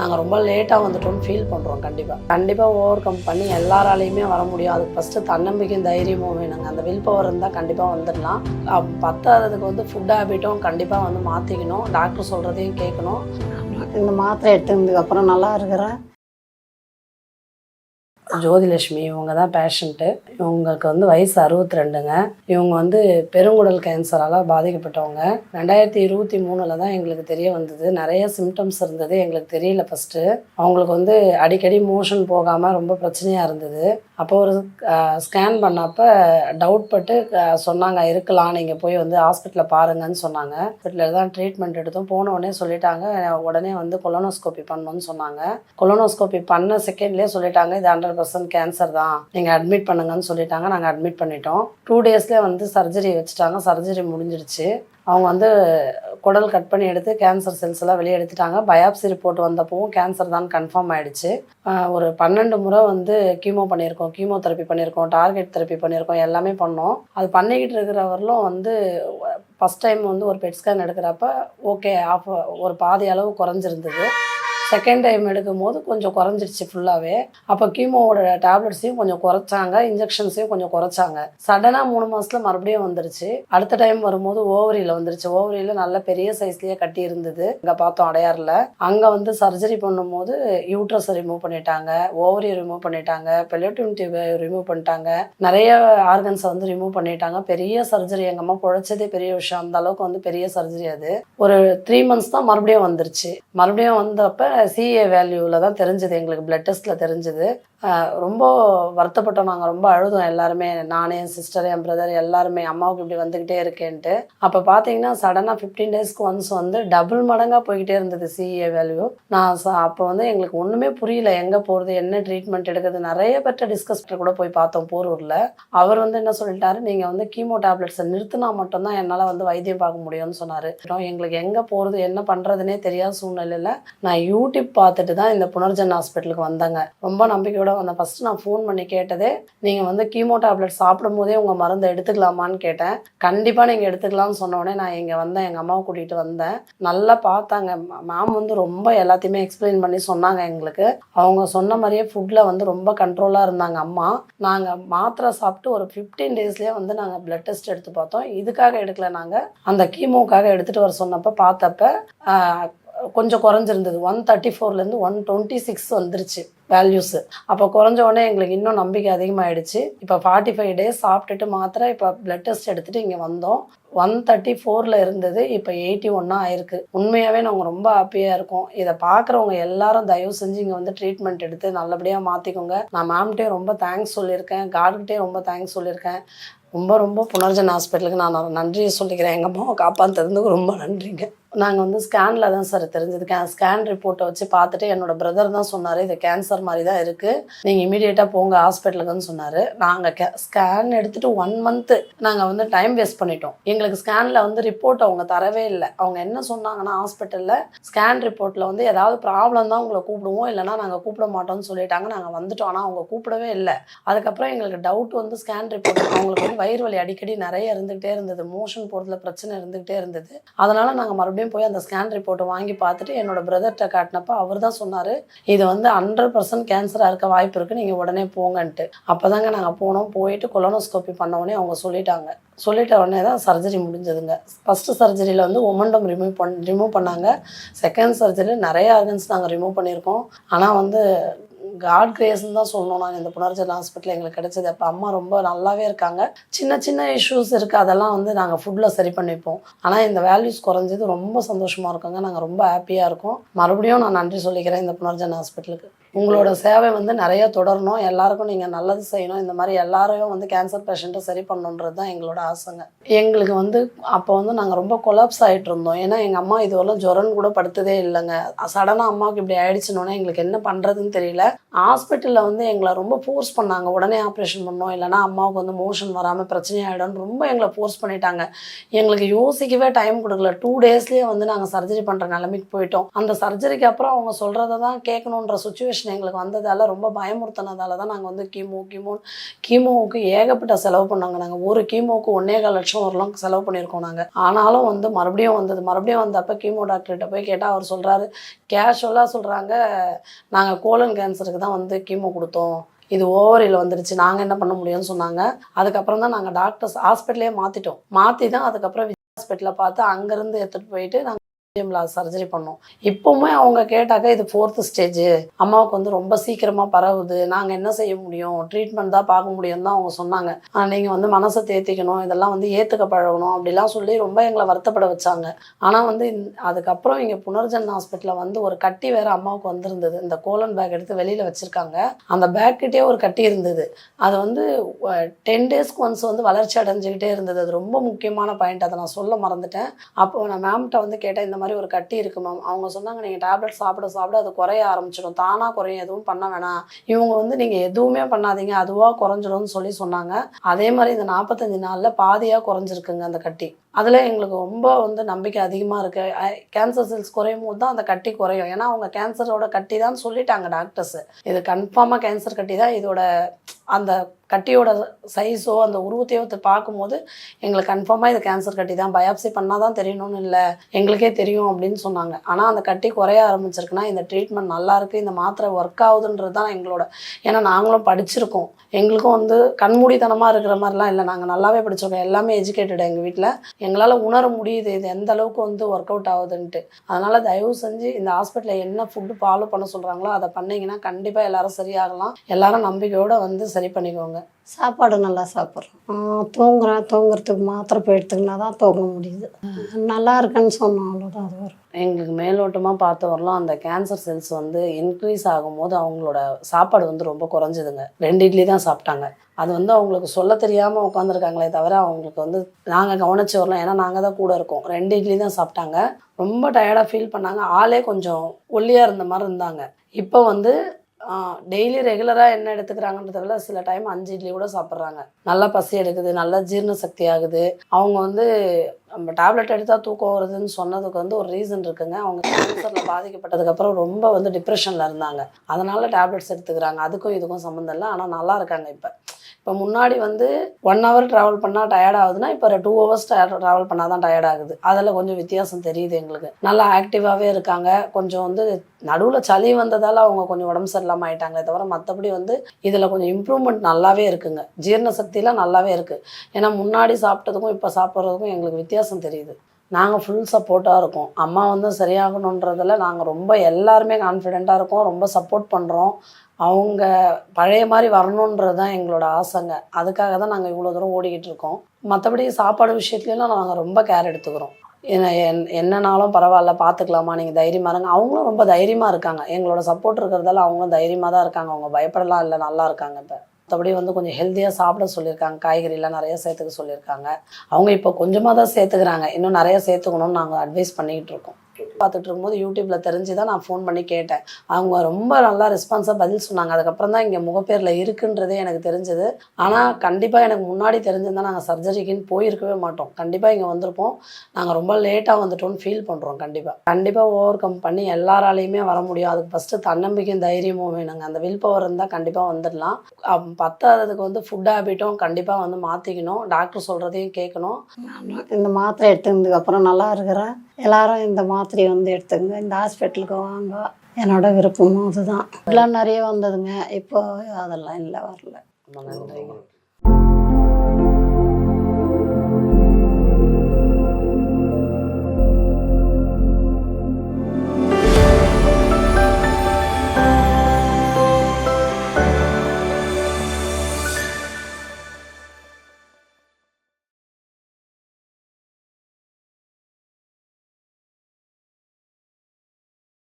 நாங்கள் ரொம்ப லேட்டாக வந்துட்டோம்னு ஃபீல் பண்ணுறோம் கண்டிப்பாக கண்டிப்பாக ஓவர் கம் பண்ணி எல்லாராலையுமே வர முடியும். அதுக்கு ஃபஸ்ட்டு தன்னம்பிக்கையும் தைரியமும் வேணுங்க. அந்த வில் பவர் இருந்தால் கண்டிப்பாக வந்துடலாம். பத்தாததுக்கு வந்து ஃபுட் ஹேபிட்டும் கண்டிப்பாக வந்து மாற்றிக்கணும் டாக்டர் சொல்கிறதையும் கேட்கணும். இந்த மாத்திரை எடுத்ததுக்கு நல்லா இருக்கிறேன். ஜோதிலட்சுமி இவங்க தான் பேஷண்ட்டு இவங்களுக்கு வந்து வயசு அறுபத்தி ரெண்டுங்க இவங்க வந்து பெருங்குடல் கேன்சரால் பாதிக்கப்பட்டவங்க. ரெண்டாயிரத்தி இருபத்தி மூணில் தான் எங்களுக்கு தெரிய வந்தது. நிறைய சிம்டம்ஸ் இருந்தது. எங்களுக்கு தெரியல ஃபஸ்ட்டு அவங்களுக்கு வந்து அடிக்கடி மோஷன் போகாமல் ரொம்ப பிரச்சனையாக இருந்தது. அப்போ ஒரு ஸ்கேன் பண்ணப்போ டவுட் பட்டு சொன்னாங்க இருக்கலாம் நீங்கள் போய் வந்து ஹாஸ்பிட்டலில் பாருங்கன்னு சொன்னாங்க. ஹாஸ்பிட்டலில் தான் ட்ரீட்மெண்ட் எடுத்தோம். போன உடனே சொல்லிட்டாங்க உடனே வந்து கொலோனோஸ்கோப்பி பண்ணணும்னு சொன்னாங்க. கொலோனோஸ்கோப்பி பண்ண செகண்ட்லேயே சொல்லிட்டாங்க இது ஹண்ட்ரட் பர்சன்ட் கேன்சர் தான். நீங்கள் அட்மிட் பண்ணுங்கன்னு சொல்லிட்டாங்க நாங்கள் அட்மிட் பண்ணிட்டோம். டூ டேஸ்லேயே வந்து சர்ஜரி வச்சுட்டாங்க. சர்ஜரி முடிஞ்சிடுச்சு. அவங்க வந்து குடல் கட் பண்ணி எடுத்து கேன்சர் செல்ஸ் எல்லாம் வெளியே எடுத்துட்டாங்க. பயாப்சி ரிப்போர்ட் வந்தப்பவும் கேன்சர் தான் கன்ஃபார்ம் ஆயிடுச்சு. ஒரு பன்னெண்டு முறை வந்து கீமோ பண்ணியிருக்கோம். கீமோ தெரப்பி பண்ணியிருக்கோம். டார்கெட் தெரப்பி பண்ணியிருக்கோம். எல்லாமே பண்ணோம். அது பண்ணிக்கிட்டு இருக்கிறவர்களும் வந்து ஃபஸ்ட் டைம் வந்து ஒரு பெட் ஸ்கேன் எடுக்கிறப்ப ஓகே ஆஃப் ஒரு பாதி அளவு குறைஞ்சிருந்தது. செகண்ட் டைம் எடுக்கும் போது கொஞ்சம் குறைஞ்சிருச்சு ஃபுல்லாகவே அப்போ கீமோவோட டேப்லெட்ஸையும் கொஞ்சம் குறைச்சாங்க இன்ஜெக்ஷன்ஸையும் கொஞ்சம் குறைச்சாங்க. சடனாக மூணு மாதத்தில் மறுபடியும் வந்துருச்சு. அடுத்த டைம் வரும்போது ஓவரியில் வந்துருச்சு. ஓவரியில் நல்ல பெரிய சைஸ்லேயே கட்டி இருந்தது இங்கே பார்த்தோம் அடையாறில். அங்கே வந்து சர்ஜரி பண்ணும்போது யூட்ரஸை ரிமூவ் பண்ணிட்டாங்க ஓவரி ரிமூவ் பண்ணிட்டாங்க பெலோட்டின் டியூபை ரிமூவ் பண்ணிட்டாங்க. நிறைய ஆர்கன்ஸை வந்து ரிமூவ் பண்ணிட்டாங்க. பெரிய சர்ஜரி எங்கள் அம்மா பிழைச்சதே பெரிய விஷயம். அந்த அளவுக்கு வந்து பெரிய சர்ஜரி அது. ஒரு த்ரீ மந்த்ஸ் தான் மறுபடியும் வந்துருச்சு. மறுபடியும் வந்தப்ப சிஏ வேல்யூவில் தான் தெரிஞ்சது எங்களுக்கு பிளட் டெஸ்ட்டில் தெரிஞ்சுது. ரொம்ப வருத்தப்பட்டோம். நாங்கள் ரொம்ப அழுதோம் எல்லாருமே. நானே என் சிஸ்டர் என் பிரதர் எல்லாருமே. அம்மாவுக்கு இப்படி வந்துக்கிட்டே இருக்கேன்ட்டு. அப்போ பார்த்தீங்கன்னா சடனாக ஃபிஃப்டீன் டேஸ்க்கு ஒன்ஸ் வந்து டபுள் மடங்காக போய்கிட்டே இருந்தது சிஏ வேல்யூ நான் ச- அப்போ வந்து எங்களுக்கு ஒன்றுமே புரியல. எங்கே போகிறது என்ன ட்ரீட்மெண்ட் எடுக்கிறது நிறைய பேர்ட்ட டிஸ்கஸ் கூட போய் பார்த்தோம் போரூரில். அவர் வந்து என்ன சொல்லிட்டாரு? நீங்கள் வந்து கீமோ டேப்லெட்ஸை நிறுத்தினா மட்டும்தான் என்னால் வந்து வைத்தியம் பார்க்க முடியும்னு சொன்னார். எங்களுக்கு எங்கே போகிறது என்ன பண்ணுறதுனே தெரியாத சூழ்நிலையில் நான் யூடியூப் பார்த்துட்டு தான் இந்த புனர்ஜன் ஹாஸ்பிட்டலுக்கு வந்தேங்க. ரொம்ப நம்பிக்கையோட வந்தேன். ஃபஸ்ட்டு நான் ஃபோன் பண்ணி கேட்டது நீங்கள் வந்து கீமோ டேப்லெட் சாப்பிடும் போதே உங்கள் மருந்தை எடுத்துக்கலாமான்னு கேட்டேன். கண்டிப்பாக நீங்கள் எடுத்துக்கலாம்னு சொன்னோடனே நான் இங்கே வந்தேன். எங்கள் அம்மாவை கூட்டிகிட்டு வந்தேன். நல்லா பார்த்தாங்க. மேம் வந்து ரொம்ப எல்லாத்தையுமே எக்ஸ்பிளைன் பண்ணி சொன்னாங்க எங்களுக்கு. அவங்க சொன்ன மாதிரியே ஃபுட்டில் வந்து ரொம்ப கண்ட்ரோலாக இருந்தாங்க அம்மா. நாங்கள் மாத்திரை சாப்பிட்டு ஒரு ஃபிஃப்டீன் டேஸ்லேயே வந்து நாங்கள் பிளட் டெஸ்ட் எடுத்து பார்த்தோம். இதுக்காக எடுக்கல நாங்கள் அந்த கீமோக்காக எடுத்துகிட்டு வர சொன்னப்போ பார்த்தப்ப கொஞ்சம் குறைஞ்சிருந்தது. ஒன் தேர்ட்டி ஃபோர்லேருந்து ஒன் டுவெண்ட்டி சிக்ஸ் வந்துருச்சு வேல்யூஸு அப்போ குறைஞ்ச உடனே எங்களுக்கு இன்னும் நம்பிக்கை அதிகமாகிடுச்சு இப்போ ஃபார்ட்டி ஃபைவ் டேஸ் சாப்பிட்டுட்டு மாத்திரை இப்போ பிளட் டெஸ்ட் எடுத்துகிட்டு இங்கே வந்தோம். ஒன் தேர்ட்டி ஃபோரில் இருந்தது இப்போ எயிட்டி ஒன்னாக ஆயிருக்கு. உண்மையாகவே நாங்கள் ரொம்ப ஹாப்பியாக இருக்கோம். இதை பார்க்குறவங்க எல்லாரும் தயவு செஞ்சு இங்கே வந்து ட்ரீட்மெண்ட் எடுத்து நல்லபடியாக மாற்றிக்கோங்க நான் மேம்கிட்டே ரொம்ப தேங்க்ஸ் சொல்லியிருக்கேன். கார்டுகிட்டே ரொம்ப தேங்க்ஸ் சொல்லியிருக்கேன். ரொம்ப ரொம்ப புனர்ஜன் ஹாஸ்பிட்டலுக்கு நான் நன்றியை சொல்லிக்கிறேன். எங்கள் அம்மாவை காப்பாற்றுறதுக்கு ரொம்ப நன்றிங்க. நாங்கள் வந்து ஸ்கேனில் தான் சார் தெரிஞ்சது. கே ஸ்கேன் ரிப்போர்ட்டை வச்சு பார்த்துட்டு என்னோட பிரதர் தான் சொன்னார் இது கேன்சர் மாதிரி தான் இருக்குது நீங்கள் இமீடியட்டாக போங்க ஹாஸ்பிட்டலுக்குன்னு சொன்னார். நாங்கள் கே ஸ்கேன் எடுத்துகிட்டு ஒன் மந்த்து நாங்கள் வந்து டைம் வேஸ்ட் பண்ணிட்டோம். எங்களுக்கு ஸ்கேனில் வந்து ரிப்போர்ட் அவங்க தரவே இல்லை. அவங்க என்ன சொன்னாங்கன்னா ஹாஸ்பிட்டலில் ஸ்கேன் ரிப்போர்ட்டில் வந்து ஏதாவது ப்ராப்ளம் தான் உங்களை கூப்பிடுவோம். இல்லைனா நாங்கள் கூப்பிட மாட்டோம்னு சொல்லிட்டாங்க. நாங்கள் வந்துட்டோம். ஆனால் அவங்க கூப்பிடவே இல்லை. அதுக்கப்புறம் எங்களுக்கு டவுட் வந்து ஸ்கேன் ரிப்போர்ட் அவங்களுக்கு வந்து வயிறு வலி அடிக்கடி நிறைய இருந்துகிட்டே இருந்தது. மோஷன் போகிறதுல பிரச்சனை இருந்துகிட்டே இருந்தது. அதனால் நாங்கள் மறுபடியும் போய் அந்த ஸ்கேன் ரிப்போர்ட்டை வாங்கி பார்த்துட்டு என்னோட பிரதர்கிட்ட காட்டினப்ப அவர் தான் சொன்னார் இது வந்து ஹண்ட்ரட் பர்சன்ட் கேன்சராக இருக்க வாய்ப்பு இருக்குது நீங்கள் உடனே போங்கன்ட்டு. அப்போ தாங்க நாங்கள் போனோம் போயிட்டு கொலோனோஸ்கோப்பி பண்ண உடனே அவங்க சொல்லிட்டாங்க. சொல்லிட்ட உடனே தான் சர்ஜரி முடிஞ்சதுங்க. ஃபஸ்ட்டு சர்ஜரியில் வந்து ஒமண்டம் ரிமூவ் பண் ரிமூவ் பண்ணாங்க. செகண்ட் சர்ஜரியில் நிறைய ஆர்கன்ஸ் நாங்கள் ரிமூவ் பண்ணியிருக்கோம். ஆனால் வந்து காட் கிரேஸ்ன்னு தான் சொல்லணும். நாங்கள் இந்த புனர்ஜன் ஹாஸ்பிட்டல் எங்களுக்கு கிடைச்சது. அப்போ அம்மா ரொம்ப நல்லாவே இருக்காங்க. சின்ன சின்ன இஷ்யூஸ் இருக்குது அதெல்லாம் வந்து நாங்கள் ஃபுட்டில் சரி பண்ணிப்போம். ஆனால் இந்த வேல்யூஸ் குறைஞ்சது ரொம்ப சந்தோஷமாக இருக்குங்க. நாங்கள் ரொம்ப ஹாப்பியாக இருக்கோம். மறுபடியும் நான் நன்றி சொல்லிக்கிறேன் இந்த புனர்ஜன் ஹாஸ்பிட்டலுக்கு உங்களோட சேவை வந்து நிறைய தொடரணும் எல்லாருக்கும் நீங்கள் நல்லது செய்யணும் இந்த மாதிரி எல்லாரையும் வந்து கேன்சர் பேஷண்ட்டை சரி பண்ணணுன்றது தான் எங்களோட ஆசைங்க. எங்களுக்கு வந்து அப்போ வந்து நாங்கள் ரொம்ப கொலாப்ஸ் ஆகிட்டு இருந்தோம். ஏன்னா எங்கள் அம்மா இதுவரையும் ஜுரன் கூட படுத்ததே இல்லைங்க. சடனாக அம்மாவுக்கு இப்படி ஆயிடுச்சுனோடனே எங்களுக்கு என்ன பண்ணுறதுன்னு தெரியல. ஹாஸ்பிட்டலில் வந்து எங்களை ரொம்ப ஃபோர்ஸ் பண்ணாங்க. உடனே ஆப்ரேஷன் பண்ணோம். இல்லைனா அம்மாவுக்கு வந்து மோஷன் வராமல் பிரச்சனை ஆகிடும்னு ரொம்ப எங்களை ஃபோர்ஸ் பண்ணிட்டாங்க. எங்களுக்கு யோசிக்கவே டைம் கொடுக்கல. டூ டேஸ்லேயே வந்து நாங்கள் சர்ஜரி பண்ணுற நிலைமைக்கு போயிட்டோம். அந்த சர்ஜரிக்கு அப்புறம் அவங்க சொல்கிறத தான் கேட்கணுன்ற சுச்சுவேஷன் இன்ஃபர்மேஷன் எங்களுக்கு வந்ததால் ரொம்ப பயமுறுத்தினதால தான் நாங்கள் வந்து கீமோ கீமோ கீமோவுக்கு ஏகப்பட்ட செலவு பண்ணாங்க. நாங்கள் ஒரு கீமோவுக்கு ஒன்னே கால் லட்சம் வரலாம் செலவு பண்ணியிருக்கோம் நாங்கள் ஆனாலும் வந்து மறுபடியும் வந்தது. மறுபடியும் வந்தப்போ கீமோ டாக்டர்கிட்ட போய் கேட்டால் அவர் சொல்கிறாரு கேஷுவலாக சொல்கிறாங்க நாங்கள் கோலன் கேன்சருக்கு தான் வந்து கீமோ கொடுத்தோம். இது ஓவரியில் வந்துடுச்சு நாங்கள் என்ன பண்ண முடியும்னு சொன்னாங்க. அதுக்கப்புறம் தான் நாங்கள் டாக்டர்ஸ் ஹாஸ்பிட்டலே மாற்றிட்டோம் மாற்றி தான் அதுக்கப்புறம் விஜய் ஹாஸ்பிட்டலில் பார்த்து அங்கேருந்து எடுத்துகிட்டு போயிட்டு நாங்கள் சர்ஜரி பண்ணோம். இப்போவுமே அவங்க கேட்டாக்க இது ஃபோர்த்து ஸ்டேஜ் அம்மாவுக்கு வந்து ரொம்ப சீக்கிரமாக பரவுது. நாங்கள் என்ன செய்ய முடியும்? ட்ரீட்மெண்ட் தான் பார்க்க முடியும் தான் அவங்க சொன்னாங்க. நீங்கள் வந்து மனசை தேத்திக்கணும். இதெல்லாம் வந்து ஏற்றுக்க பழகணும் அப்படிலாம் சொல்லி ரொம்ப எங்களை வருத்தப்பட வச்சாங்க. ஆனால் வந்து அதுக்கப்புறம் இங்கே புனர்ஜன் ஹாஸ்பிட்டலில் வந்து ஒரு கட்டி வேறு அம்மாவுக்கு வந்திருந்தது. இந்த கோலன் பேக் எடுத்து வெளியில் வச்சுருக்காங்க. அந்த பேக்கிட்டே ஒரு கட்டி இருந்தது. அது வந்து டென் டேஸ்க்கு ஒன்ஸ் வந்து வளர்ச்சி அடைஞ்சுக்கிட்டே இருந்தது. அது ரொம்ப முக்கியமான பாயிண்ட் அதை நான் சொல்ல மறந்துட்டேன். அப்போ நான் மேம்கிட்ட வந்து கேட்டேன் இந்த மாதிரி ஒரு கட்டி இருக்கு மேம் அவங்க சொன்னாங்க நீங்கள் டேப்லெட் சாப்பிட சாப்பிட அது குறைய ஆரம்பிச்சிடும். தானாக குறையும். எதுவும் பண்ண வேணாம். இவங்க வந்து நீங்கள் எதுவுமே பண்ணாதீங்க. அதுவாக குறைஞ்சிடும்னு சொல்லி சொன்னாங்க. அதே மாதிரி இந்த நாற்பத்தஞ்சு நாளில் பாதியாக குறைஞ்சிருக்குங்க அந்த கட்டி. அதில் எங்களுக்கு ரொம்ப வந்து நம்பிக்கை அதிகமாக இருக்குது கேன்சர் செல்ஸ் குறையும் போது தான் அந்த கட்டி குறையும். ஏன்னா அவங்க கேன்சரோட கட்டி தான் சொல்லிட்டாங்க டாக்டர்ஸ் இது கன்ஃபார்மாக கேன்சர் கட்டி தான் இதோட அந்த கட்டியோட சைஸோ அந்த உருவத்தையோ பார்க்கும்போது எங்களுக்கு கன்ஃபார்மாக இது கேன்சர் கட்டி தான் பயாப்சி பண்ணால் தான் தெரியணும்னு இல்லை. எங்களுக்கே தெரியும் அப்படின்னு சொன்னாங்க. ஆனால் அந்த கட்டி குறைய ஆரம்பிச்சிருக்குன்னா இந்த ட்ரீட்மெண்ட் நல்லாயிருக்கு இந்த மாத்திரை ஒர்க் ஆகுதுன்றது தான் எங்களோட ஏன்னா நாங்களும் படிச்சிருக்கோம். எங்களுக்கும் வந்து கண்மூடித்தனமாக இருக்கிற மாதிரிலாம் இல்லை. நாங்கள் நல்லாவே படிச்சிருக்கோம். எல்லாமே எஜுகேட்டட் எங்கள் வீட்டில் எங்களால் உணர முடியுது இது எந்த அளவுக்கு வந்து ஒர்க் அவுட் ஆகுதுன்ட்டு. அதனால் தயவு செஞ்சு இந்த ஹாஸ்பிட்டலில் என்ன ஃபுட்டு ஃபாலோ பண்ண சொல்கிறாங்களோ அதை பண்ணிங்கன்னா கண்டிப்பாக எல்லாரும் சரியாகலாம். எல்லாரும் நம்பிக்கையோடு வந்து சரி பண்ணிக்கோங்க. சாப்பாடு நல்லா சாப்பிட்றோம். தூங்குறேன் தூங்குறதுக்கு மாத்திரை போய் எடுத்துக்கினா தான் தூங்க முடியுது. நல்லா இருக்குன்னு சொன்னோம் அவ்வளோதான் அது வரும் எங்களுக்கு மேலோட்டமாக பார்த்த வரலாம் அந்த கேன்சர் செல்ஸ் வந்து இன்க்ரீஸ் ஆகும்போது அவங்களோட சாப்பாடு வந்து ரொம்ப குறைஞ்சிதுங்க. ரெண்டு இட்லி தான் சாப்பிட்டாங்க. அது வந்து அவங்களுக்கு சொல்ல தெரியாமல் உட்காந்துருக்காங்களே தவிர அவங்களுக்கு வந்து நாங்கள் கவனிச்சு வரலாம் ஏன்னா நாங்கள் தான் கூட இருக்கோம். ரெண்டு இட்லி தான் சாப்பிட்டாங்க. ரொம்ப டயர்டாக ஃபீல் பண்ணாங்க. ஆளே கொஞ்சம் ஒல்லியாக இருந்த மாதிரி இருந்தாங்க. இப்போ வந்து டெய்லி ரெகுலராக என்ன எடுத்துக்கிறாங்கன்றத விட சில டைம் அஞ்சு இட்லி கூட சாப்பிட்றாங்க. நல்லா பசி எடுக்குது நல்லா ஜீரண சக்தி ஆகுது. அவங்க வந்து நம்ம டேப்லெட் எடுத்தால் தூக்கம் வருதுன்னு சொன்னதுக்கு வந்து ஒரு ரீசன் இருக்குங்க. அவங்க கேன்சரில் பாதிக்கப்பட்டதுக்கப்புறம் ரொம்ப வந்து டிப்ரெஷனில் இருந்தாங்க. அதனால டேப்லெட்ஸ் எடுத்துக்கிறாங்க. அதுக்கும் இதுக்கும் சம்மந்தம் இல்லை. ஆனால் நல்லா இருக்காங்க இப்போ. இப்போ முன்னாடி வந்து ஒன் ஹவர் ட்ராவல் பண்ணால் டயர்ட் ஆகுதுன்னா இப்போ டூ ஹவர்ஸ் ட்ராவல் பண்ணால் தான் டயர்ட் ஆகுது. அதில் கொஞ்சம் வித்தியாசம் தெரியுது எங்களுக்கு. நல்லா ஆக்டிவாகவே இருக்காங்க. கொஞ்சம் வந்து நடுவில் சளி வந்ததால் அவங்க கொஞ்சம் உடம்பு சரியில்லாமல் ஆயிட்டாங்களே தவிர மற்றபடி வந்து இதில் கொஞ்சம் இம்ப்ரூவ்மெண்ட் நல்லாவே இருக்குங்க. ஜீரண சக்தியெலாம் நல்லாவே இருக்குது ஏன்னா முன்னாடி சாப்பிட்டதுக்கும் இப்போ சாப்பிட்றதுக்கும் எங்களுக்கு வித்தியாசம் தெரியுது. நாங்கள் ஃபுல் சப்போர்ட்டாக இருக்கோம். அம்மா வந்து சரியாகணுன்றதுல நாங்கள் ரொம்ப எல்லாருமே கான்ஃபிடெண்ட்டாக இருக்கோம். ரொம்ப சப்போர்ட் பண்ணுறோம் அவங்க பழைய மாதிரி வரணுன்றது தான் எங்களோட ஆசைங்க. அதுக்காக தான் நாங்கள் இவ்வளோ தூரம் ஓடிக்கிட்டு இருக்கோம். மற்றபடி சாப்பாடு விஷயத்துலலாம் நாங்கள் ரொம்ப கேர் எடுத்துக்கிறோம். என்ன என் என்னனாலும் பரவாயில்ல பார்த்துக்கலாமா நீங்கள் தைரியமாக இருங்க. அவங்களும் ரொம்ப தைரியமாக இருக்காங்க. எங்களோட சப்போர்ட் இருக்கிறதால அவங்களும் தைரியமாக தான் இருக்காங்க. அவங்க பயப்படலாம் இல்லை நல்லா இருக்காங்க இப்போ. மற்றபடி வந்து கொஞ்சம் ஹெல்த்தியாக சாப்பிட சொல்லியிருக்காங்க. காய்கறிலாம் நிறைய சேர்த்துக்க சொல்லியிருக்காங்க. அவங்க இப்போ கொஞ்சமாக தான் சேர்த்துக்கிறாங்க. இன்னும் நிறைய சேர்த்துக்கணும்னு நாங்கள் அட்வைஸ் பண்ணிக்கிட்டு இருக்கோம். பார்த்துட்டு இருக்கும்போது யூடியூப்பில் தெரிஞ்சு தான் நான் ஃபோன் பண்ணி கேட்டேன். அவங்க ரொம்ப நல்லா ரெஸ்பான்ஸாக பதில் சொன்னாங்க. அதுக்கப்புறம் தான் இங்கே முகப்பேரில் இருக்குன்றதே எனக்கு தெரிஞ்சது. ஆனால் கண்டிப்பாக எனக்கு முன்னாடி தெரிஞ்சிருந்தால் நாங்கள் சர்ஜரிக்குன்னு போயிருக்கவே மாட்டோம். கண்டிப்பாக இங்கே வந்திருப்போம். நாங்கள் ரொம்ப லேட்டாக வந்துட்டோம்னு ஃபீல் பண்ணுறோம் கண்டிப்பாக கண்டிப்பாக ஓவர் கம் பண்ணி எல்லாராலையுமே வர முடியும். அதுக்கு ஃபஸ்ட்டு தன்னம்பிக்கையும் தைரியமும் வேணுங்க. அந்த வில் பவர் இருந்தால் கண்டிப்பாக வந்துடலாம். பத்தாததுக்கு வந்து ஃபுட் ஹேபிட்டும் கண்டிப்பாக வந்து மாற்றிக்கணும் டாக்டர் சொல்கிறதையும் கேட்கணும் இந்த மாத்திரை எடுத்துனதுக்கு அப்புறம் நல்லா இருக்கிறேன் எல்லாரும் இந்த மாத்திரையை வந்து எடுத்துங்க இந்த ஹாஸ்பிட்டலுக்கு வாங்க. என்னோட விருப்பமும் அதுதான். இதெல்லாம் நிறைய வந்ததுங்க. இப்போ அதெல்லாம் இல்லை வரல. ரொம்ப நன்றிங்க.